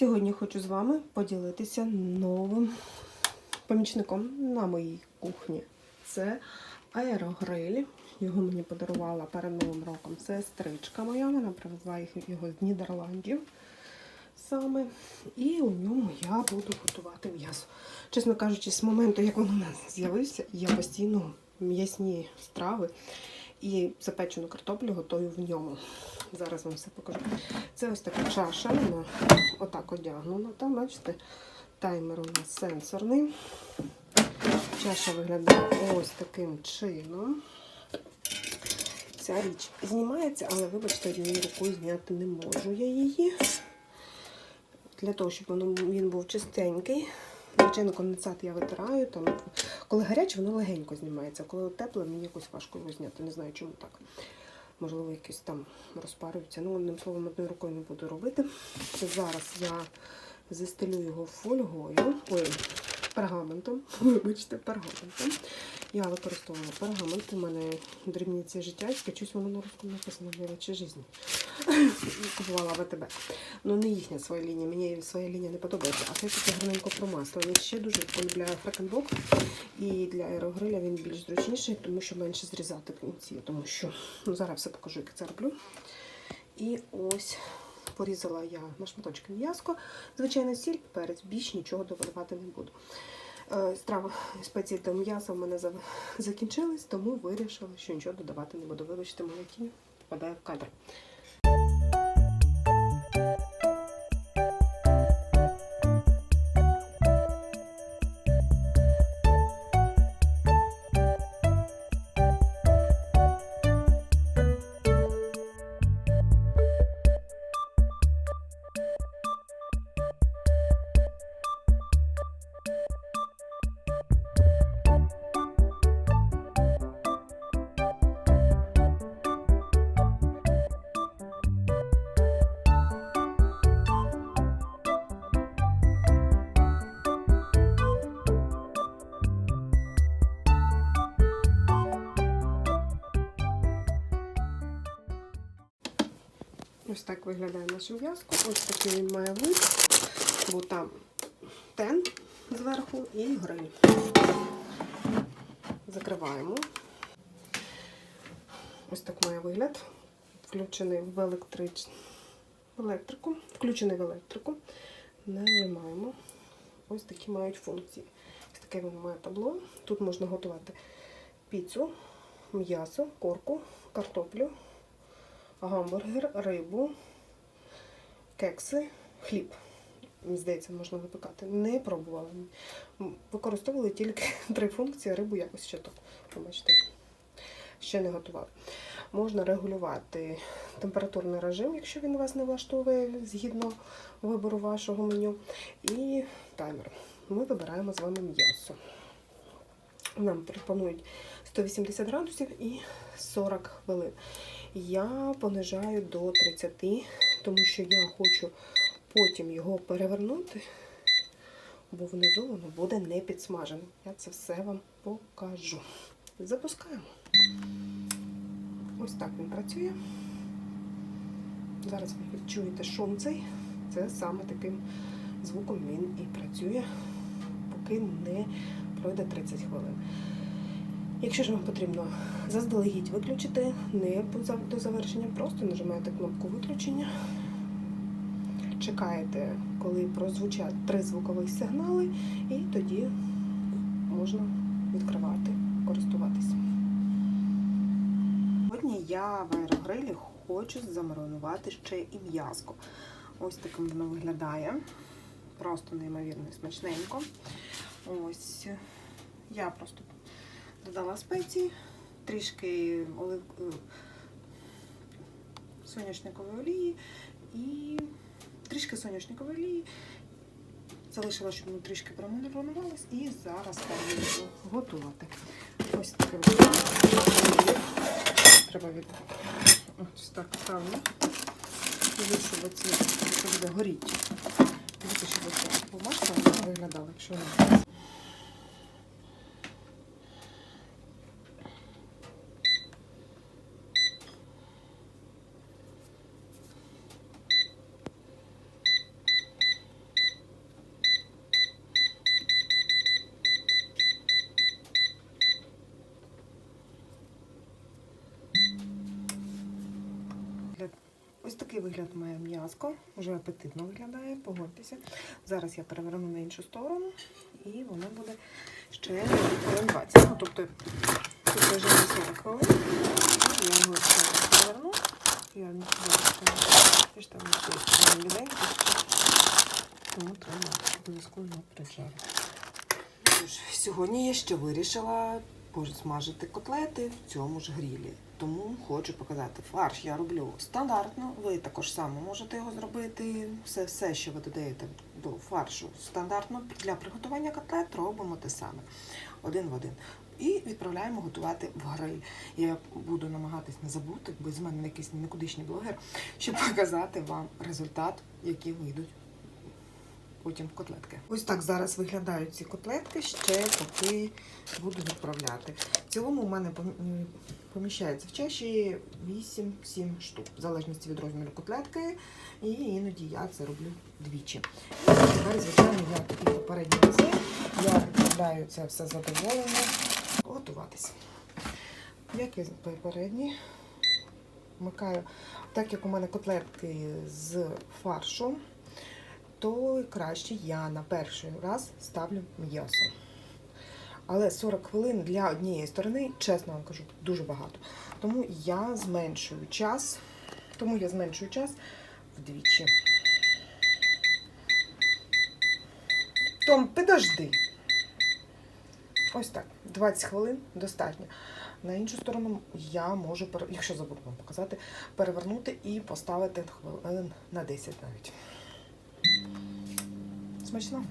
Сьогодні хочу з вами поділитися новим помічником на моїй кухні. Це аерогриль. Його мені подарувала перед Новим роком сестричка моя. Вона привезла його з Нідерландів саме. І у ньому я буду готувати м'ясо. Чесно кажучи, з моменту, як він у мене з'явився, я постійно м'ясні страви і запечену картоплю готую в ньому. Зараз вам все покажу. Це ось така чаша, вона отак одягнена. Там, бачите, таймер у нас сенсорний. Чаша виглядає ось таким чином. Ця річ знімається, але, вибачте, однією рукою зняти не можу я її. Для того, щоб він був чистенький. Звичайно, конденсат я витираю. Там, коли гаряче, воно легенько знімається. Коли тепле, мені якось важко його зняти. Не знаю, чому так. Можливо, якісь там розпарюються. Ну, одним словом, одною рукою не буду робити. Зараз я застелю його фольгою. Ой, пергаментом. Вибачте, пергаментом. Я використовувала пергамент. У мене дрібниці життя, чусь воно на русскому написано в речі житті. Купувала в АТБ. Ну, не їхня своя лінія, мені своя лінія не подобається. А це таке гарненько промасло. Я ще дуже полюбляю фрекенбок. І для аерогриля він більш зручніший, тому що менше зрізати кінці. Тому що ну, зараз все покажу, як це роблю. І ось порізала я на шматочки м'язко. Звичайно, сіль, перець, більш нічого додавати не буду. Страва Страви спеції до м'яса в мене за- закінчились, тому вирішила, що нічого додавати не буду. Вибачте, моя тінь впадає в кадр. Ось так виглядає наше м'язко. Ось такий він має вид, бо там тен зверху і гриль. Закриваємо. Ось так має вигляд. Включений в електрич... електрику. Включений в електрику. Нажимаємо. Ось такі мають функції. Ось таке він має табло. Тут можна готувати піцу, м'ясо, корку, картоплю гамбургер, рибу, кекси, хліб. Мені здається, можна випікати. Не пробувала. Використовували тільки три функції, рибу якось ще так. Побачите, ще не готувала. Можна регулювати температурний режим, якщо він вас не влаштовує згідно вибору вашого меню. І таймер. Ми вибираємо з вами м'ясо. Нам пропонують 180 градусів і 40 хвилин. Я понижаю до 30, тому що я хочу потім його перевернути, бо внизу воно буде не підсмажене. Я це все вам покажу. Запускаємо. Ось так він працює. Зараз ви відчуєте шум цей. Це саме таким звуком він і працює, поки не пройде 30 хвилин. Якщо ж вам потрібно заздалегідь виключити, не до завершення, просто нажимаєте кнопку виключення, чекаєте, коли прозвучать три звукових сигнали, і тоді можна відкривати, користуватися. Сьогодні я в аерогрилі хочу замаринувати ще і м'язко. Ось таким воно виглядає. Просто неймовірно смачненько. Ось я просто додала спеції, трішки олив... е, соняшникової олії і трішки соняшникової олії. Залишила, щоб воно трішки промаринувалось і зараз його готувати. Ось чином. треба від ось так ставлю. Дивіться, щоб це буде горіти. Дивіться, щоб оця бумажка виглядала, якщо вона вигляд має м'язко, вже апетитно виглядає, погодьтеся. Зараз я переверну на іншу сторону і воно буде ще хвилин 20. Ну, тобто тут не 40 хвилин. Я його переверну. Я не що там ще ріденько, тому треба обов'язково приджарити. Сьогодні я ще вирішила посмажити котлети в цьому ж грілі. Тому хочу показати фарш. Я роблю стандартно. Ви також само можете його зробити. Все, все, що ви додаєте до фаршу стандартно для приготування котлет, робимо те саме один в один. І відправляємо готувати в гриль. Я буду намагатись не забути, бо з мене якийсь никудишній блогер, щоб показати вам результат, які вийдуть потім котлетки. Ось так зараз виглядають ці котлетки, ще поки буду відправляти. В цілому у мене пом- поміщається в чаші 8-7 штук, в залежності від розміру котлетки. І іноді я це роблю двічі. Тепер, звичайно, я такі попередні рази. Я відправляю це все задоволено готуватись. Як і попередні, вмикаю, так як у мене котлетки з фаршу, то краще я на перший раз ставлю м'ясо. Але 40 хвилин для однієї сторони, чесно вам кажу, дуже багато. Тому я зменшую час, тому я зменшую час вдвічі. Том, підожди. Ось так, 20 хвилин достатньо. На іншу сторону я можу, якщо забуду вам показати, перевернути і поставити хвилин на 10 навіть. Смачно.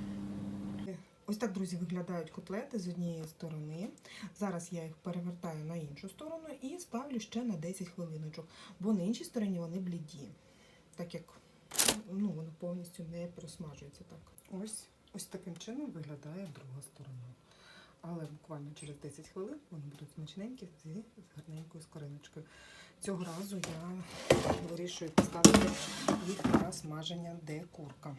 Ось так, друзі, виглядають котлети з однієї сторони. Зараз я їх перевертаю на іншу сторону і ставлю ще на 10 хвилиночок, бо на іншій стороні вони бліді, так як ну, воно повністю не просмажується так. Ось, ось таким чином виглядає друга сторона. Але буквально через 10 хвилин вони будуть смачненькі з з гарненькою скориночкою. Цього разу я вирішую поставити їх на смаження, де курка.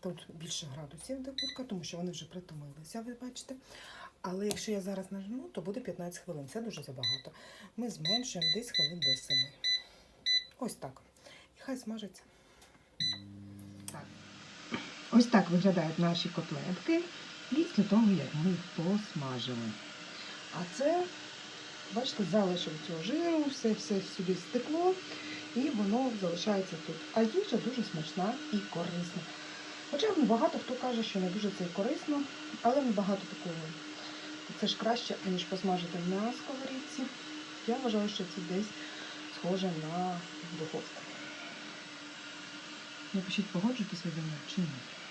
Тут більше градусів де курка, тому що вони вже притомилися, ви бачите. Але якщо я зараз нажму, то буде 15 хвилин. Це дуже забагато. Ми зменшуємо десь хвилин до 7. Ось так. І хай смажиться. Так. Ось так виглядають наші котлетки після того, як ми посмажили. А це, бачите, залишок цього жиру, все, все сюди стекло, і воно залишається тут. А їжа дуже смачна і корисна. Хоча ну, багато хто каже, що не дуже це корисно, але не багато такого. Це ж краще, ніж посмажити на сковорідці. Я вважаю, що це десь схоже на духовку. Напишіть, погоджуєтесь ви мною чи ні.